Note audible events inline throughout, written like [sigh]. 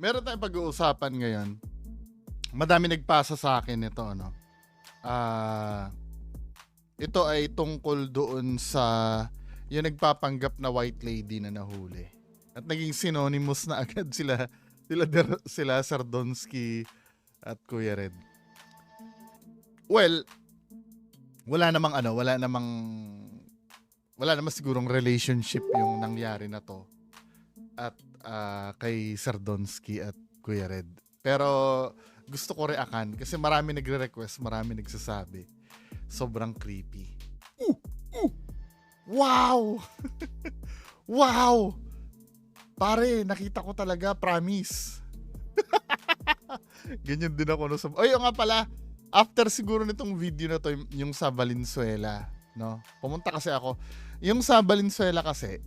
meron tayong pag-uusapan ngayon. Madami nagpasa sa akin ito, ano. Ah, ito ay tungkol doon sa yung nagpapanggap na white lady na nahuli. At naging synonymous na [laughs] agad sila sila sila Sardonsky at Kuya Red. Well, wala namang ano, wala namang wala namang sigurong relationship yung nangyari na to at ah, kay Sardonsky at Kuya Red. Pero gusto ko reakan kasi marami nagre-request, marami nagsasabi. Sobrang creepy. Uh, uh, wow! [laughs] wow! Pare, nakita ko talaga, promise. [laughs] Ganyan din ako. No? sa- Oy, nga pala, after siguro nitong video na to, yung sa Valenzuela, no? Pumunta kasi ako. Yung sa Valenzuela kasi,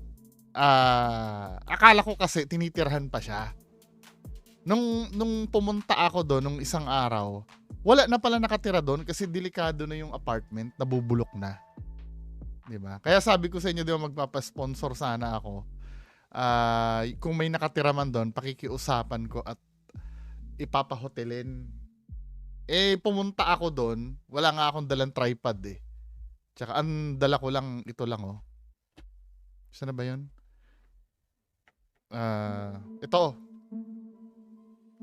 ah, akala ko kasi tinitirhan pa siya. Nung, nung pumunta ako doon, nung isang araw, wala na pala nakatira doon kasi delikado na yung apartment, nabubulok na. 'Di ba? Kaya sabi ko sa inyo, 'di ba, magpapa-sponsor sana ako. Ah, kung may nakatira man doon, pakikiusapan ko at ipapahotelin. Eh, pumunta ako doon, wala nga akong dalang tripod eh. Tsaka ang dala ko lang, ito lang oh. Saan na ba yun? Ah, ito.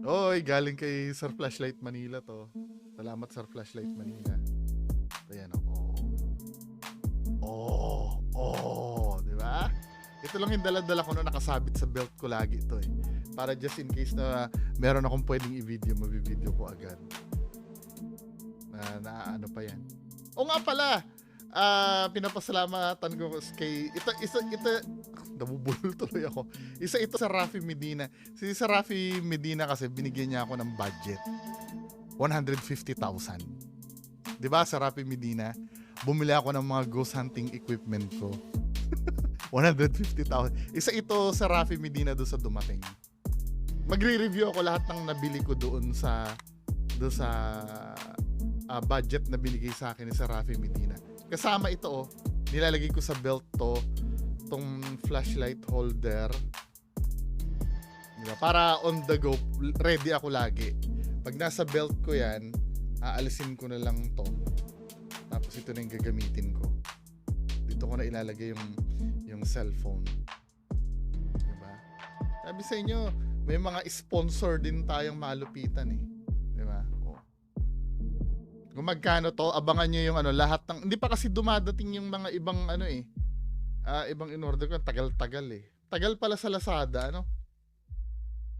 Oy, galing kay Sir Flashlight Manila to. Salamat Sir Flashlight Manila. Ayan oh. Oh, oh, di ba? Ito lang yung dala-dala ko no nakasabit sa belt ko lagi ito eh. Para just in case na meron akong pwedeng i-video, mabivideo ko agad. Na, na ano pa yan. O nga pala, ah pinapasalamatan ko kay ito isa ito nabubulol tuloy ako. Isa ito sa Rafi Medina. Si sa Rafi Medina kasi binigyan niya ako ng budget. 150,000. 'Di ba sa Rafi Medina? Bumili ako ng mga ghost hunting equipment ko. [laughs] 150,000. Isa ito sa Rafi Medina doon sa dumating. Magre-review ako lahat ng nabili ko doon sa doon sa ah, budget na binigay sa akin ni sa Rafi Medina. Kasama ito oh, nilalagay ko sa belt to tong flashlight holder. Diba? Para on the go, ready ako lagi. Pag nasa belt ko yan, aalisin ko na lang to. Tapos ito na yung gagamitin ko. Dito ko na ilalagay yung yung cellphone. Diba? Sabi sa inyo, may mga sponsor din tayong malupitan eh. Diba? Oh. Kung magkano to, abangan nyo yung ano, lahat ng, hindi pa kasi dumadating yung mga ibang ano eh, ah ibang in-order ko, tagal-tagal eh. Tagal pala sa Lazada, ano?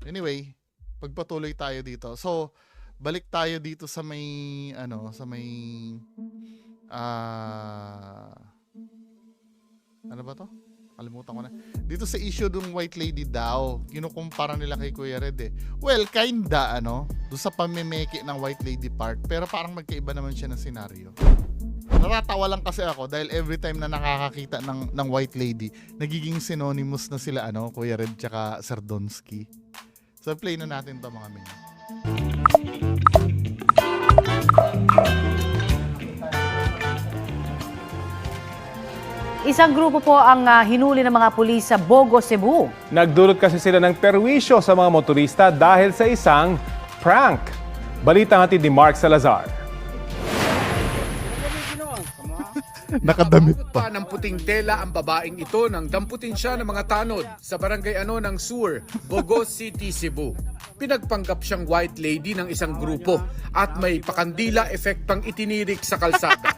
Anyway, pagpatuloy tayo dito. So, balik tayo dito sa may, ano, sa may, ah, ano ba to? Kalimutan ko na. Dito sa issue ng White Lady daw, kinukumpara nila kay Kuya Red eh. Well, kinda, ano, doon sa pamimeke ng White Lady part, pero parang magkaiba naman siya ng senaryo. Natatawa lang kasi ako dahil every time na nakakakita ng, ng White Lady, nagiging synonymous na sila, ano, Kuya Red tsaka Sardonsky. So, play na natin to mga men. Isang grupo po ang ah, hinuli ng mga pulis sa Bogo, Cebu. Nagdulot kasi sila ng perwisyo sa mga motorista dahil sa isang prank. Balita hatid ni Mark Salazar. Nakadamit pa. pa ng puting tela ang babaeng ito nang damputin siya ng mga tanod sa barangay ano ng Sur, Bogo City, Cebu. Pinagpanggap siyang white lady ng isang grupo at may pakandila effect pang itinirik sa kalsada.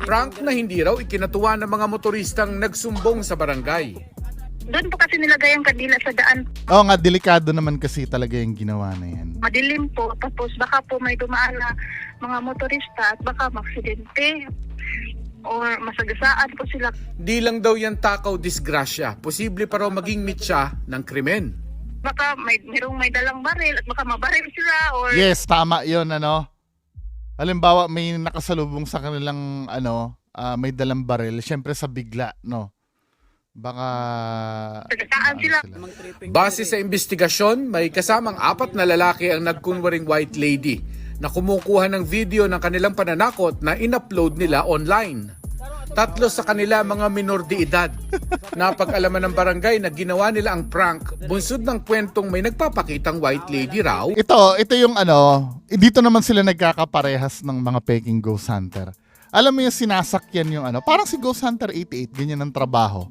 Prank na hindi raw ikinatuwa ng mga motoristang nagsumbong sa barangay. Doon po kasi nilagay ang kandila sa daan. Oo nga, delikado naman kasi talaga yung ginawa na yan. Madilim po. Tapos baka po may dumaan na mga motorista at baka maksidente. Or masagasaan po sila. Di lang daw yan takaw disgrasya, posible pa raw maging mitya ng krimen. Baka may, mayroong may dalang baril at baka mabaril sila or Yes, tama yon ano. Halimbawa, may nakasalubong sa kanilang, ano, ah, may dalang baril. Siyempre sa bigla, no? Baka... Tagasaan sila. Base sa investigasyon, may kasamang apat na lalaki ang nagkunwaring white lady na kumukuha ng video ng kanilang pananakot na in-upload nila online. Tatlo sa kanila mga minor de edad. Napag-alaman ng barangay na ginawa nila ang prank bunsod ng kwentong may nagpapakitang white lady raw Ito, ito yung ano, dito naman sila nagkakaparehas ng mga peking ghost hunter. Alam mo yung sinasakyan yung ano, parang si Ghost Hunter 88, ganyan ang trabaho.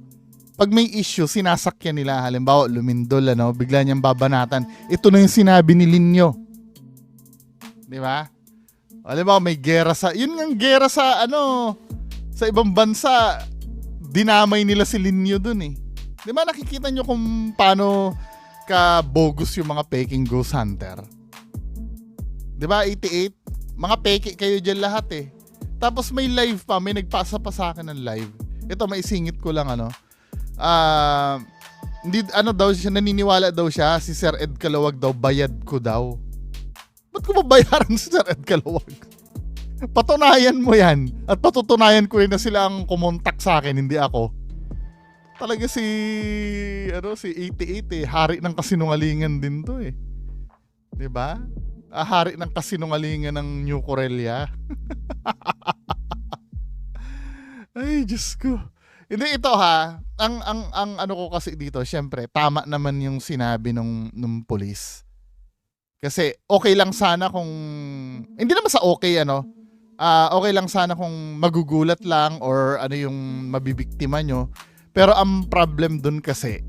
Pag may issue, sinasakyan nila, halimbawa lumindol, ano, bigla niyang babanatan. Ito na yung sinabi ni Linyo. Di ba? Halimbawa may gera sa, yun nga gera sa ano, sa ibang bansa, dinamay nila si Linyo dun eh. Di ba nakikita nyo kung paano ka bogus yung mga peking ghost hunter? Di ba 88? Mga peke kayo dyan lahat eh. Tapos may live pa, may nagpasa pa sa akin ng live. Ito, maisingit ko lang ano. Ah, hindi, ano daw siya, naniniwala daw siya, si Sir Ed Kalawag daw, bayad ko daw. Ba't ko babayaran [laughs] si Sir Ed Kalawag? Patunayan mo yan. At patutunayan ko rin na sila ang kumontak sa akin, hindi ako. Talaga si, ano, si 88 eh, hari ng kasinungalingan din to eh. ba? Ah, hari ng kasinungalingan ng New Corellia. [laughs] Ay, Diyos ko. Hindi ito ha. Ang ang ang ano ko kasi dito, syempre, tama naman yung sinabi nung nung pulis. Kasi okay lang sana kung hindi naman sa okay ano. Ah, okay lang sana kung magugulat lang or ano yung mabibiktima nyo. Pero ang problem dun kasi,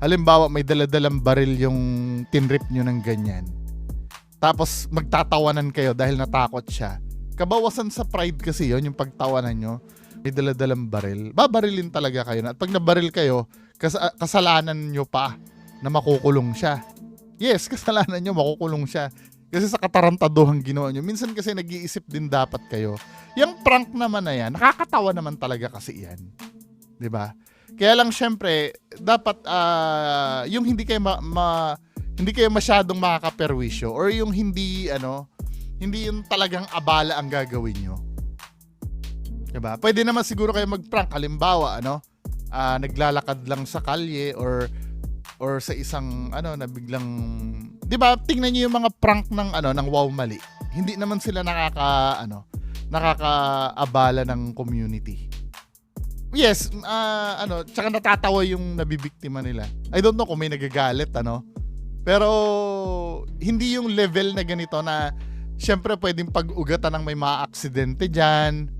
halimbawa may daladalang baril yung tinrip nyo ng ganyan. Tapos magtatawanan kayo dahil natakot siya. Kabawasan sa pride kasi yon yung pagtawanan nyo. May daladalang baril. Babarilin talaga kayo. At pag nabaril kayo, kas- kasalanan nyo pa na makukulong siya. Yes, [laughs] kasalanan nyo, makukulong siya. Kasi sa katarantaduhan ginawa nyo. Minsan kasi nag-iisip din dapat kayo. Yung prank naman na yan, nakakatawa naman talaga kasi yan. ba? Kaya lang syempre, dapat ah, yung hindi kayo ma, ma- hindi kayo masyadong makakaperwisyo or yung hindi ano, hindi yung talagang abala ang gagawin nyo. 'Di ba? Pwede naman siguro kayo mag-prank halimbawa ano, ah, naglalakad lang sa kalye or or sa isang ano na biglang 'di ba tingnan niyo yung mga prank ng ano ng wow mali. Hindi naman sila nakaka ano nakakaabala ng community. Yes ah, ano tsaka natatawa yung nabibiktima nila. I don't know kung may nagagalit ano. Pero hindi yung level na ganito na syempre pwedeng pag-ugatan ng may mga aksidente diyan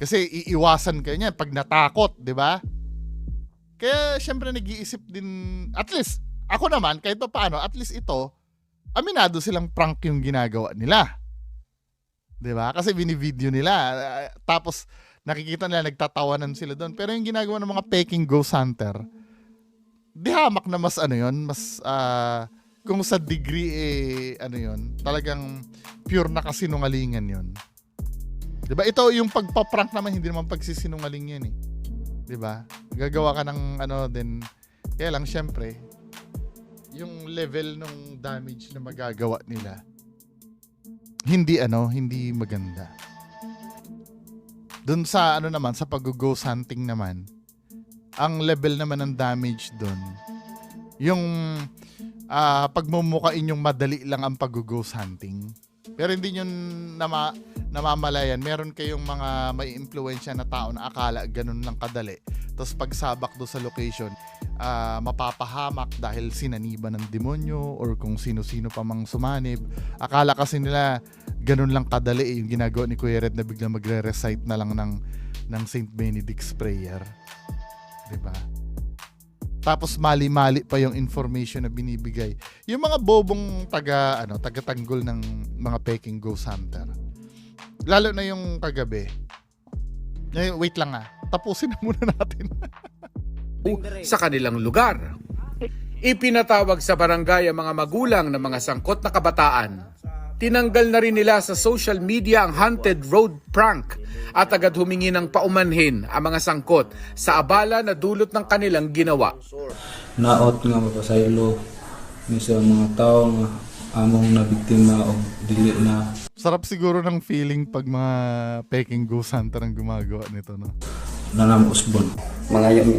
kasi iiwasan kayo niyan pag natakot 'di ba kaya syempre nag-iisip din, at least, ako naman, kahit pa paano, at least ito, aminado silang prank yung ginagawa nila. 'Di ba? Kasi binivideo nila. Tapos, nakikita nila, nagtatawanan sila doon. Pero yung ginagawa ng mga peking ghost hunter, di hamak na mas ano yon mas, ah, kung sa degree, eh, ano yon talagang pure na kasinungalingan yon 'Di ba? Ito yung pagpa-prank naman, hindi naman pagsisinungaling yan eh. 'di ba? Gagawa ka ng ano din. Kaya lang syempre, yung level ng damage na magagawa nila hindi ano, hindi maganda. Doon sa ano naman sa pag-ghost hunting naman, ang level naman ng damage doon yung ah pagmumukain yung madali lang ang pag-ghost hunting. Pero hindi nyo nama, namamalayan. Meron kayong mga may impluensya na tao na akala ganun lang kadali. Tapos pagsabak do sa location, ah, mapapahamak dahil sinaniba ng demonyo or kung sino-sino pa mang sumanib. Akala kasi nila ganun lang kadali eh, yung ginagawa ni Kuya Red na biglang magre-recite na lang ng, ng St. Benedict's Prayer. 'Di ba? Tapos mali-mali pa yung information na binibigay. Yung mga bobong taga ano, taga-tanggol ng mga peking ghost hunter. Lalo na yung kagabi. Eh, wait lang ah. Tapusin na [laughs] muna natin. [laughs] sa kanilang lugar. Ipinatawag sa barangay ang mga magulang ng mga sangkot na kabataan. Tinanggal na rin nila sa social media ang haunted road prank at agad humingi ng paumanhin ang mga sangkot sa abala na dulot ng kanilang ginawa. naot nga mapasaylo ni sa mga tao nga among nabiktima o dili na Sarap siguro ng feeling pag mga peking ghost hunter ang gumagawa nito, no? nanamusbon. mga yung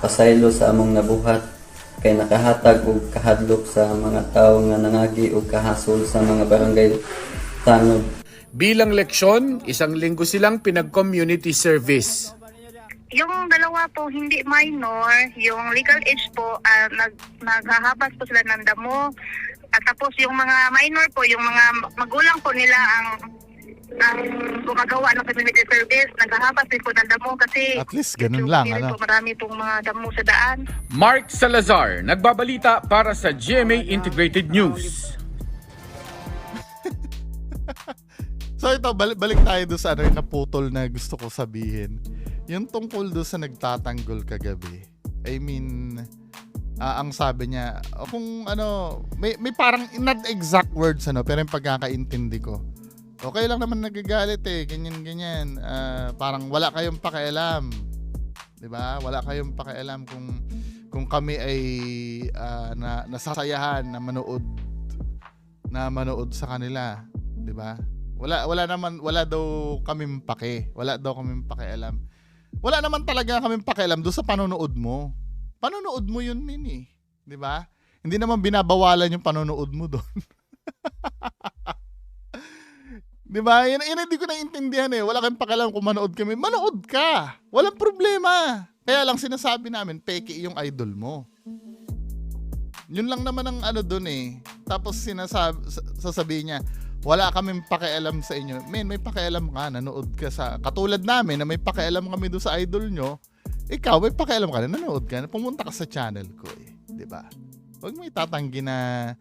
pasaylo sa among nabuhat kay nakahatag og kahadlok sa mga tawo nga nangagi og kahasol sa mga barangay tanod Bilang leksyon, isang linggo silang pinag-community service. yung dalawa po hindi minor, yung legal age po, ah, nag, naghahabas po sila ng damo. At tapos yung mga minor po, yung mga magulang po nila ang ang gumagawa ng community service, naghahabas din po ng damo kasi At least ganun medyo lang, hindi rin ano? po marami pong mga damo sa daan. Mark Salazar, nagbabalita para sa GMA Integrated News. [laughs] So ito, balik, balik tayo doon sa ano yung naputol na gusto ko sabihin. Yung tungkol doon sa nagtatanggol kagabi. I mean, ah, ang sabi niya, oh, kung ano, may, may parang not exact words ano, pero yung pagkakaintindi ko. Okay lang naman nagagalit eh, ganyan ganyan. Ah, parang wala kayong pakialam. 'Di ba? Wala kayong pakialam kung kung kami ay ah, na nasasayahan na manood na manood sa kanila, 'di ba? Wala wala naman wala daw kaming pake. Wala daw kaming pakialam. Wala naman talaga kaming pakialam doon sa panonood mo. Panonood mo 'yun, min eh. 'Di ba? Hindi naman binabawalan yung panonood mo doon. [laughs] 'Di ba? Yan, yan hindi ko naiintindihan eh. Wala kang pakialam kung manood kami. Manood ka. Walang problema. Kaya lang sinasabi namin, peke yung idol mo. Yun lang naman ang ano doon eh. Tapos sinasabi, sasabihin niya, wala kaming pakialam sa inyo. Men, may pakialam ka, nanood ka sa, katulad namin na may pakialam kami doon sa idol nyo, ikaw may pakialam ka na, nanood ka pumunta ka sa channel ko eh. ba? Huwag mo itatanggi na,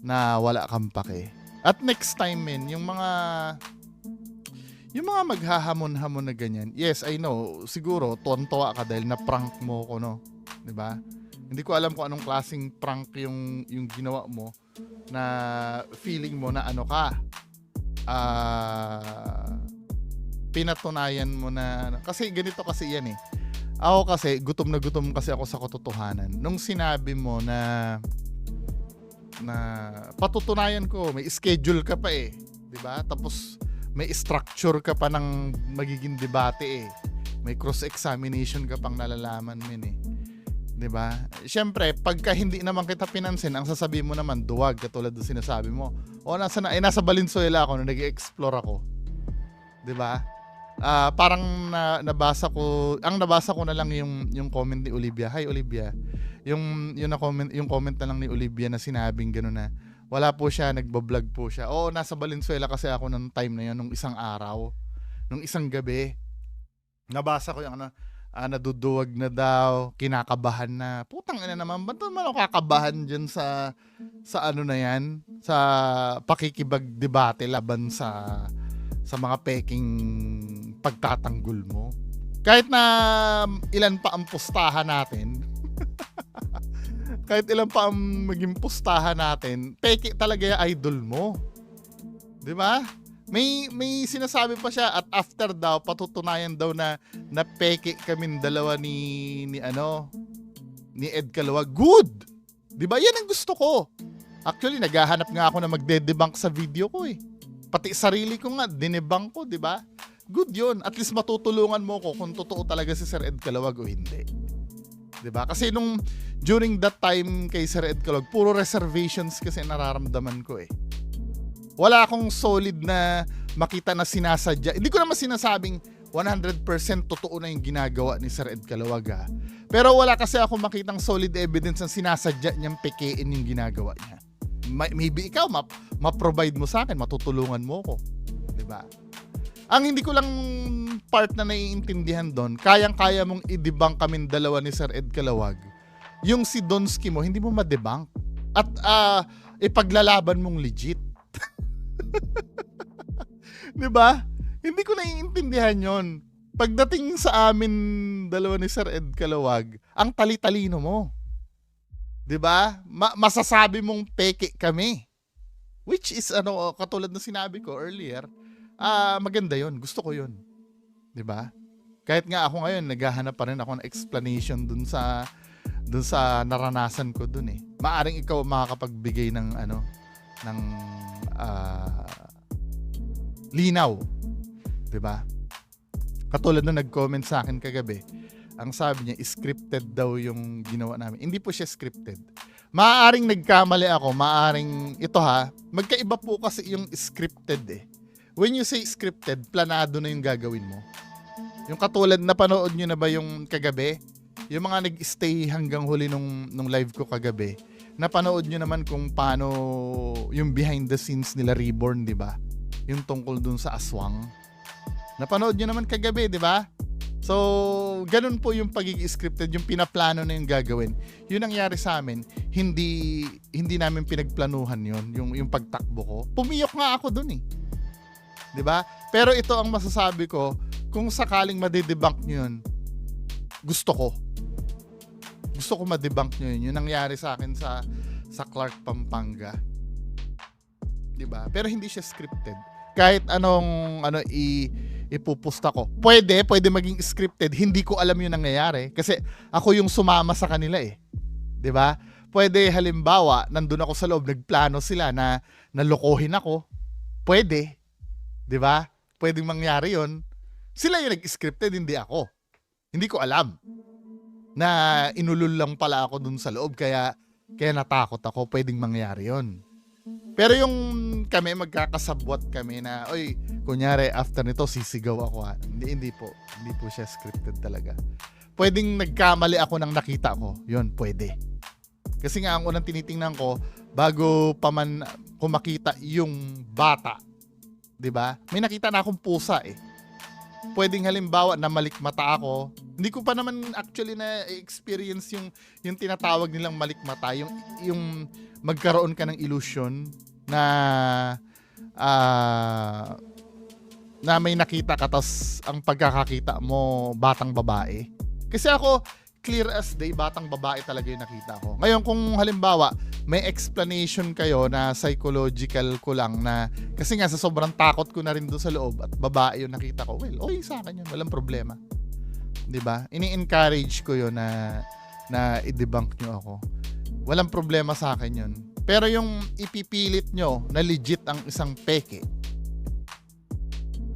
na wala kang pake. At next time, men, yung mga, yung mga maghahamon-hamon na ganyan, yes, I know, siguro, tuwan-tuwa ka dahil na-prank mo ko, no? 'Di ba? Hindi ko alam kung anong klaseng prank yung yung ginawa mo na feeling mo na ano ka. Ah pinatunayan mo na kasi ganito kasi yan eh. Ako kasi gutom na gutom kasi ako sa katotohanan. Nung sinabi mo na na patutunayan ko, may schedule ka pa eh, 'di ba? Tapos may structure ka pa ng magiging debate eh. May cross-examination ka pang nalalaman min eh. 'di ba? Siyempre, pagka hindi naman kita pinansin, ang sasabihin mo naman duwag katulad ng sinasabi mo. O nasa na, eh, nasa Valenzuela ako nung nag-explore ako. 'Di ba? Ah, parang na, nabasa ko, ang nabasa ko na lang yung yung comment ni Olivia. Hi Olivia. Yung yung na comment yung comment na lang ni Olivia na sinabing gano'n na wala po siya, nagbo-vlog po siya. Oo, nasa Valenzuela kasi ako nung time na yun, nung isang araw, nung isang gabi. Nabasa ko yung ano, ah, naduduwag na daw, kinakabahan na. Putang ina naman, ba't naman ako kakabahan dyan sa, sa ano na yan? Sa pakikibag-debate laban sa, sa mga peking pagtatanggol mo. Kahit na ilan pa ang pustahan natin, [laughs] kahit ilan pa ang maging pustahan natin, peke talaga yung idol mo. 'Di ba? May may sinasabi pa siya at after daw patutunayan daw na na peke kaming dalawa ni ni ano ni Ed Kalawag. Good. 'Di ba? Yan ang gusto ko. Actually, naghahanap nga ako na magde-debunk sa video ko eh. Pati sarili ko nga dinebunk ko, 'di ba? Good 'yun. At least matutulungan mo ko kung totoo talaga si Sir Ed Kalawag o hindi. 'Di ba? Kasi nung during that time kay Sir Ed Kalawag, puro reservations kasi nararamdaman ko eh wala akong solid na makita na sinasadya. Hindi ko naman sinasabing 100% totoo na yung ginagawa ni Sir Ed Calawag ha. Pero wala kasi ako makitang solid evidence na sinasadya niyang pekein yung ginagawa niya. May- Maybe ikaw, ma- ma-provide mo sa akin, matutulungan mo ko. ba? Ang hindi ko lang part na naiintindihan doon, kayang-kaya mong i-debunk kaming dalawa ni Sir Ed Calawag. Yung si Donsky mo, hindi mo ma-debunk. At ah, ipaglalaban mong legit. [laughs] 'Di ba? Hindi ko naiintindihan 'yon. Pagdating sa amin dalawa ni Sir Ed Kalawag, ang tali-talino mo. 'Di ba? Ma- masasabi mong peke kami. Which is ano katulad ng sinabi ko earlier, ah maganda 'yon. Gusto ko 'yon. 'Di ba? Kahit nga ako ngayon naghahanap pa rin ako ng explanation dun sa dun sa naranasan ko dun eh. Maaring ikaw makakapagbigay ng ano ng ah, linaw. 'Di ba? Katulad nung nag-comment sa akin kagabi, ang sabi niya, scripted daw yung ginawa namin. Hindi po siya scripted. Maaaring nagkamali ako, maaaring, ito ha, magkaiba po kasi yung scripted eh. When you say scripted, planado na yung gagawin mo. Yung katulad na panood nyo na ba yung kagabi? Yung mga nag-stay hanggang huli nung, nung live ko kagabi. Napanood nyo naman kung paano yung behind the scenes nila Reborn, di ba? Yung tungkol dun sa aswang. Napanood nyo naman kagabi, di ba? So, ganun po yung pagiging scripted, yung pinaplano na yung gagawin. Yun ang nangyari sa amin, hindi hindi namin pinagplanuhan yun, yung, yung pagtakbo ko. Pumiyok nga ako dun eh. 'Di ba? Pero ito ang masasabi ko, kung sakaling madidebunk nyo yun, gusto ko. Gusto ko madebunk nyo yun. Yung nangyari sa akin sa sa Clark Pampanga. 'Di ba? Pero hindi siya scripted. Kahit anong ano i ipupusta ko. Pwede, pwede maging scripted. Hindi ko alam yung nangyayari kasi ako yung sumama sa kanila eh. 'Di ba? Pwede halimbawa, nandun ako sa loob, nagplano sila na nalokohin ako. Pwede. 'Di ba? Pwedeng mangyari 'yon. Sila yung nag-scripted, hindi ako. Hindi ko alam na inulol lang pala ako dun sa loob kaya kaya natakot ako, pwedeng mangyari 'yon. Pero yung kami magkakasabwat kami na oy, kunyari after nito sisigaw ako ha. Hindi hindi po. Hindi po siya scripted talaga. Pwedeng nagkamali ako ng nakita ko. 'Yon, pwede. Kasi nga ang unang tinitingnan ko bago pa man ko makita yung bata. 'Di ba? May nakita na akong pusa eh. Pwedeng halimbawa na malikmata ako. Hindi ko pa naman actually na experience yung yung tinatawag nilang malikmata, yung yung magkaroon ka ng illusion na ah na may nakita ka tas ang pagkakakita mo batang babae. Kasi ako clear as day batang babae talaga yung nakita ko. Ngayon kung halimbawa may explanation kayo na psychological ko lang na kasi nga sa sobrang takot ko na rin doon sa loob at babae yung nakita ko. Well, okay sa akin yun, walang problema. ba? Ini-encourage ko yun na na i-debunk nyo ako. Walang problema sa akin yun. Pero yung ipipilit nyo na legit ang isang peke,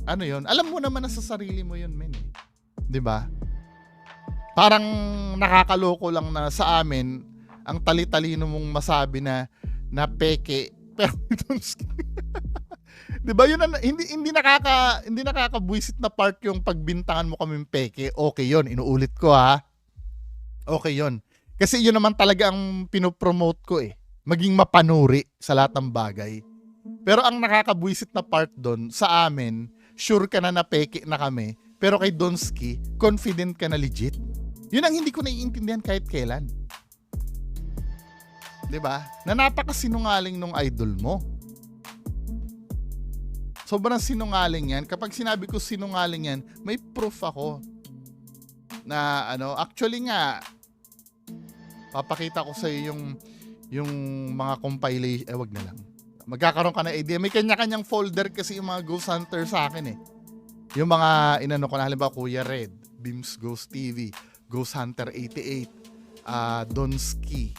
ano yun? Alam mo naman na sa sarili mo yun, men. eh. ba? Parang nakakaloko lang na sa amin, ang tali-talino mong masabi na na peke, [laughs] pero [laughs] 'Di ba yun ang- hindi hindi nakaka hindi nakakabwisit na part yung pagbintangan mo kaming peke. Okay 'yon, inuulit ko ha. Okay 'yon. Kasi yun naman talaga ang pinopromote ko eh. Maging mapanuri sa lahat ng bagay. Pero ang nakakabwisit na part doon sa amin, sure ka na na peke na kami. Pero kay Donsky, confident ka na legit. Yun ang hindi ko naiintindihan kahit kailan. 'Di ba? Na napakasinungaling nung idol mo. Sobrang sinungaling yan. Kapag sinabi ko sinungaling yan, may proof ako. Na ano, actually nga, papakita ko sa yung yung mga compilation, eh wag na lang. Magkakaroon ka na idea. May kanya-kanyang folder kasi yung mga Ghost Hunter sa akin eh. Yung mga inano ko na halimbawa Kuya Red, Beams Ghost TV, Ghost Hunter 88, ah Donski.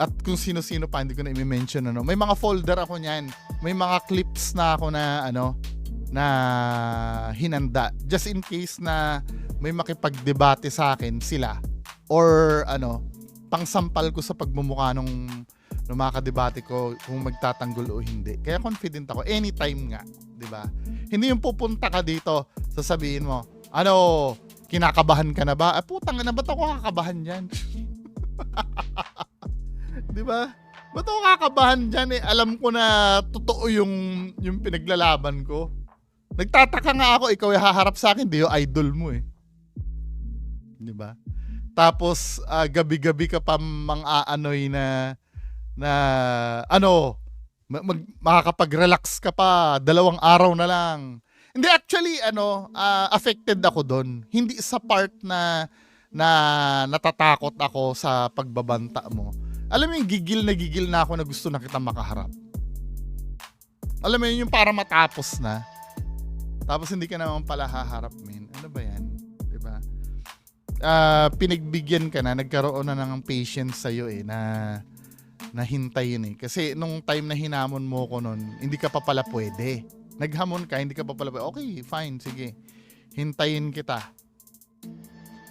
At kung sino-sino pa hindi ko na i-mention ano. May mga folder ako niyan. May mga clips na ako na ano na hinanda just in case na may makipagdebate sa akin sila or ano pangsampal ko sa pagmumukha nung, nung mga kadebate ko kung magtatanggol o hindi. Kaya confident ako anytime nga, 'di ba? Hindi yung pupunta ka dito, sasabihin mo, ano, kinakabahan ka na ba? Ah, putang na, ba't ako kakabahan dyan? [laughs] Di ba? Ba't ako kakabahan dyan eh? Alam ko na totoo yung, yung pinaglalaban ko. Nagtataka nga ako, ikaw ay haharap sa akin, di yung idol mo eh. Di ba? Tapos, ah, gabi-gabi ka pa mang-aanoy na, na, ano, mag- makakapag-relax ka pa, dalawang araw na lang. Hindi, actually, ano, ah, affected ako doon. Hindi sa part na, na natatakot ako sa pagbabanta mo. Alam mo yung gigil na gigil na ako na gusto na kita makaharap. Alam mo yun, yung para matapos na. Tapos hindi ka naman pala haharap, men. Ano ba yan? 'Di ba? Ah, pinagbigyan ka na, nagkaroon na ng patience sa iyo eh na na hintayin eh. Kasi nung time na hinamon mo ko noon, hindi ka pa pala pwede. Naghamon ka, hindi ka pa pala. Okay, fine, sige. Hintayin kita.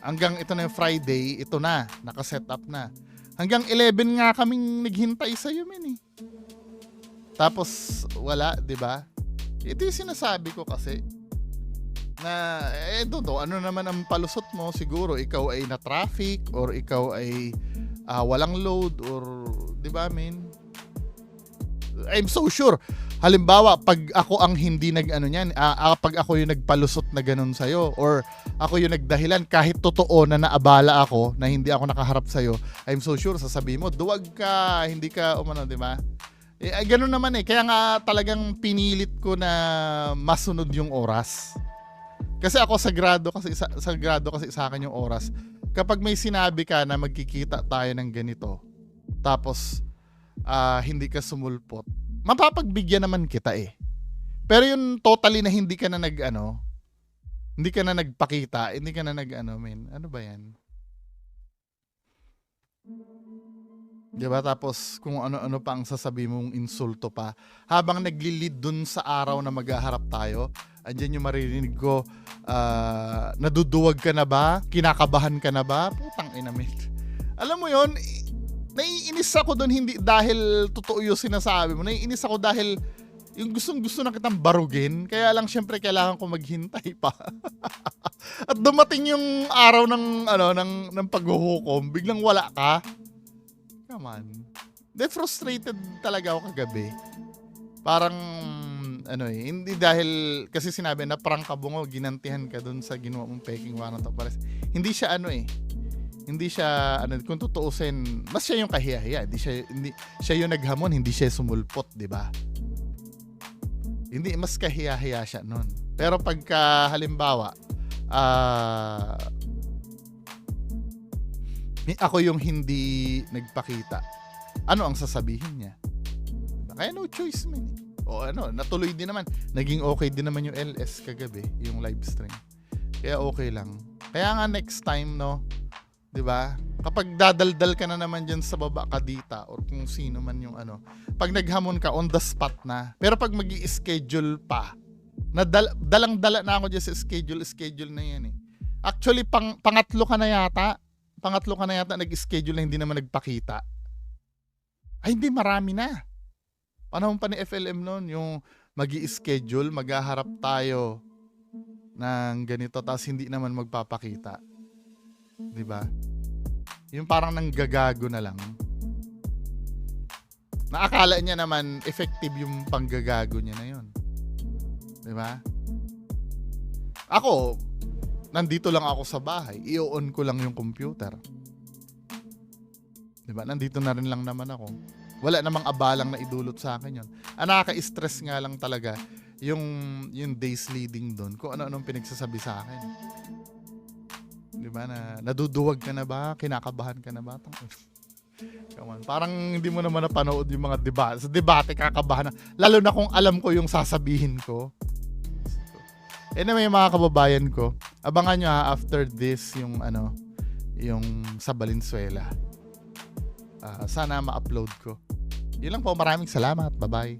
Hanggang ito na yung Friday, ito na, nakaset up na. Hanggang 11 nga kaming naghintay sa iyo, men eh. Tapos wala, 'di ba? Ito yung sinasabi ko kasi. na eh do ano naman ang palusot mo siguro ikaw ay na traffic or ikaw ay ah, walang load or 'di ba min I'm so sure halimbawa pag ako ang hindi nag ano niyan ah, pag ako yung nagpalusot na ganun sa or ako yung nagdahilan kahit totoo na naabala ako na hindi ako nakaharap sa I'm so sure sasabihin mo duwag ka hindi ka umano 'di ba eh, ganun naman eh. Kaya nga talagang pinilit ko na masunod yung oras. Kasi ako sagrado kasi sa, sagrado kasi sa akin yung oras. Kapag may sinabi ka na magkikita tayo ng ganito, tapos ah, hindi ka sumulpot, mapapagbigyan naman kita eh. Pero yung totally na hindi ka na nag ano, hindi ka na nagpakita, hindi ka na nag ano, men. Ano ba 'yan? 'Di ba? Tapos kung ano-ano pa ang sasabi mong insulto pa. Habang nagli-lead dun sa araw na maghaharap tayo, andyan yung maririnig ko, ah, naduduwag ka na ba? Kinakabahan ka na ba? Putang ina, men. Alam mo yon naiinis ako doon hindi dahil totoo yung sinasabi mo. Naiinis ako dahil yung gustong gusto na kitang barugin. Kaya lang syempre kailangan ko maghintay pa. [laughs] At dumating yung araw ng ano ng ng paghuhukom, biglang wala ka. Come on. De frustrated talaga ako kagabi. Parang ano eh, hindi dahil kasi sinabi na prank ka bungo, ginantihan ka dun sa ginawa mong peking warrant of arrest. Hindi siya ano eh. Hindi siya ano kung tutuusin, mas siya yung kahiya-hiya. Hindi siya hindi siya yung naghamon, hindi siya sumulpot, 'di ba? Hindi mas kahiya-hiya siya noon. Pero pagka halimbawa, ah ni- ako yung hindi nagpakita. Ano ang sasabihin niya? Kaya no choice man. O ano, natuloy din naman. Naging okay din naman yung LS kagabi, yung live stream. Kaya okay lang. Kaya nga next time, no, 'di ba? Kapag dadaldal ka na naman diyan sa baba kadita or kung sino man yung ano, pag naghamon ka on the spot na. Pero pag magi schedule pa, na dalang-dala na ako diyan sa schedule, schedule na yan eh. Actually, pang, pangatlo ka na yata. Pangatlo ka na yata nag-schedule na hindi naman nagpakita. Ay, hindi, marami na. Panahon pa ni FLM noon, yung mag schedule maghaharap tayo ng ganito, tapos hindi naman magpapakita. 'Di ba? Yung parang nanggagago na lang. Naakala niya naman effective yung panggagago niya na yun. 'Di ba? Ako, nandito lang ako sa bahay. I-on ko lang yung computer. 'Di ba? Nandito na rin lang naman ako. Wala namang abalang na idulot sa akin yun. Ang nakaka-stress nga lang talaga yung yung days leading doon kung ano-anong pinagsasabi sa akin. 'Di ba na naduduwag ka na ba? Kinakabahan ka na ba? Come on. Parang hindi mo naman napanood yung mga debate. Sa debate, kakabahan na. Lalo na kung alam ko yung sasabihin ko. Anyway, mga kababayan ko, abangan nyo ha, after this yung ano, yung sa Valenzuela. Ah, sana ma-upload ko. Yun lang po, maraming salamat. Bye-bye.